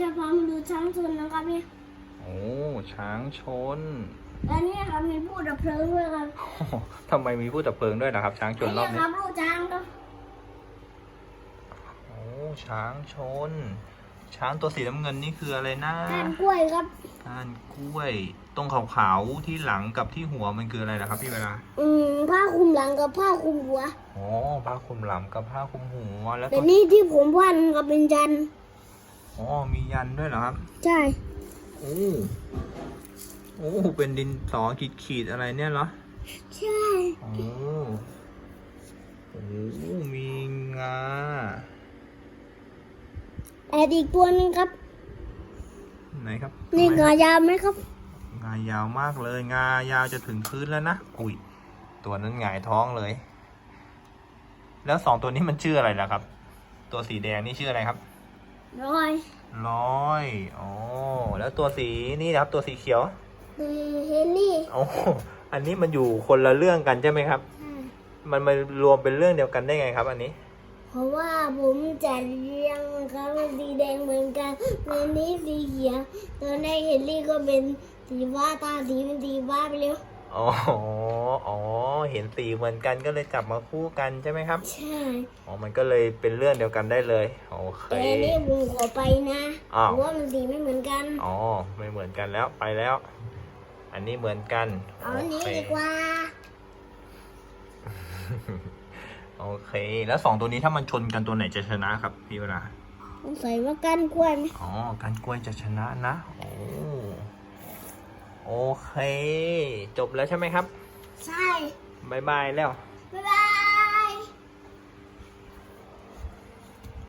จะพามาดูช้างชนนะครับเนี่ยโอ้ช้างชนและนี่ครับมีผู้ดับเพลิงด้วยครับทำไมมีผู้ดับเพลิงด้วยนะครับ ช้างชนรอบนี่นี้ ครับลูกช้างครับโอ้ช้างชน ช้างตัวสีน้ำเงินนี่คืออะไรนะก้านกล้วยครับก้านกล้วย ตรงขาวๆที่หลังกับที่หัวมันคืออะไรนะครับ พี่เวลาอืมผ้าคลุมหลังกับผ้าคลุมหัวโอ้ผ้าคลุมหลังกับผ้าคลุมหัวแล้วแต่ก็นี่ที่ผมพันกับเป็นจันทร์ อ๋อ มียันด้วยเหรอครับ ใช่ โอ้ โอ้ เป็นดินสอขีดขีดๆอะไรเนี่ยเหรอ ใช่ โอ้ โอ้ มีงาแต่อีกตัวหนึงครับ ไหนครับนี่ทำไมงายาวไหมครับ งายาวมากเลย งายาวจะถึงพื้นแล้วนะ อุ้ย ตัวนั้นหงายท้องเลย แล้วสองตัวนี้มันชื่ออะไรล่ะครับ ตัวสีแดงนี่ชื่ออะไรครับ ร้อยร้อยอ๋อแล้วตัวสีนี่นะครับ ตัวสีเขียวคือเฮนรี่โอ้อันนี้มันอยู่คนละเรื่องกันใช่ไหมครับ มันมารวมเป็นเรื่องเดียวกันได้ไงครับ อันนี้ เพราะว่าผมจะเลี้ยงครับเป็นสีแดงเหมือนกันในนี้สีเขียวตอนแรกเฮนรี่ก็เป็นสีฟ้าตาสีเป็นสีฟ้าไปแล้วอ๋อ อ๋อ เห็นสีเหมือนกันก็เลยจับมาคู่กันใช่ไหมครับ ใช่ อ๋อ มันก็เลยเป็นเรื่องเดียวกันได้เลย โอเคแต่อันนี้ผมขอไปนะอ้าวเพราะว่ามันสีไม่เหมือนกัน อ๋อ ไม่เหมือนกันแล้ว ไปแล้ว อันนี้เหมือนกันเอาอันนี้โอเค ดีกว่า โอเค แล้วสองตัวนี้ถ้ามันชนกันตัวไหนจะชนะครับพี่เวลาผมใส่ว่ากันกล้วยไหมอ๋อ การกล้วยจะชนะนะ โอ้ โอเค จบแล้วใช่ไหมครับ ใช่ บายบายแล้ว